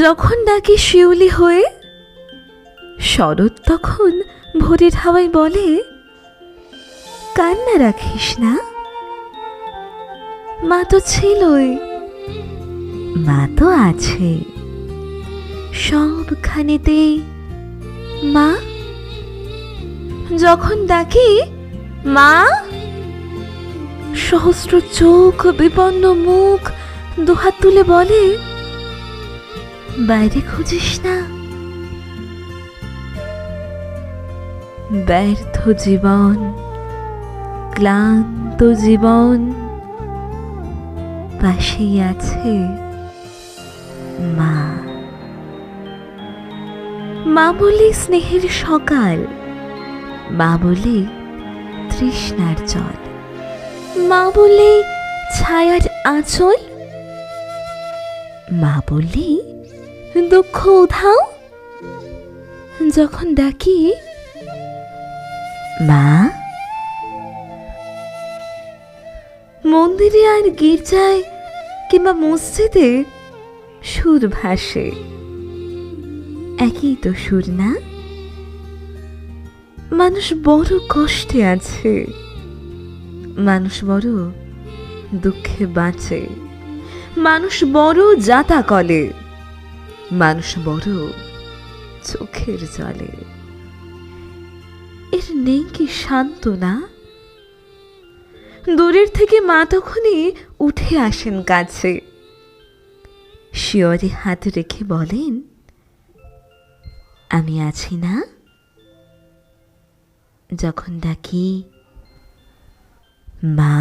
যখন ডাকি শিউলি হয়ে শরৎ তখন ভোরের হাওয়ায় বলে, কান্না রাখিস না। মা তো ছিলই। মা তো আছে। সবখানেতেই মা যখন ডাকি মা, সহস্র চোখ, বিপন্ন মুখ, দুহাত তুলে বলে, বাইরে খুঁজিস না। ব্যর্থ জীবন, ক্লান্ত জীবন, পাশেই আছে মা। মা বলে স্নেহের সকাল। মা বলে, তৃষ্ণার জল। মা বলে, ছায়ার আঁচল? মা বললি দুঃখ উধাও? যখন ডাকি, মা? মন্দিরে আর গির্জায় কিংবা মসজিদে সুর ভাসে। একই তো সুর না? মানুষ বড় কষ্টে আছে। মানুষ বড় দুঃখে বাঁচে। মানুষ বড় যাতা কলে। মানুষ বড় চোখের জলে। এর নেই কি শান্ত না? দূরের থেকে মা তখনই উঠে আসেন কাছে। শিয়রে হাত রেখে বলেন, আমি আছি না? যখন ডাকি মা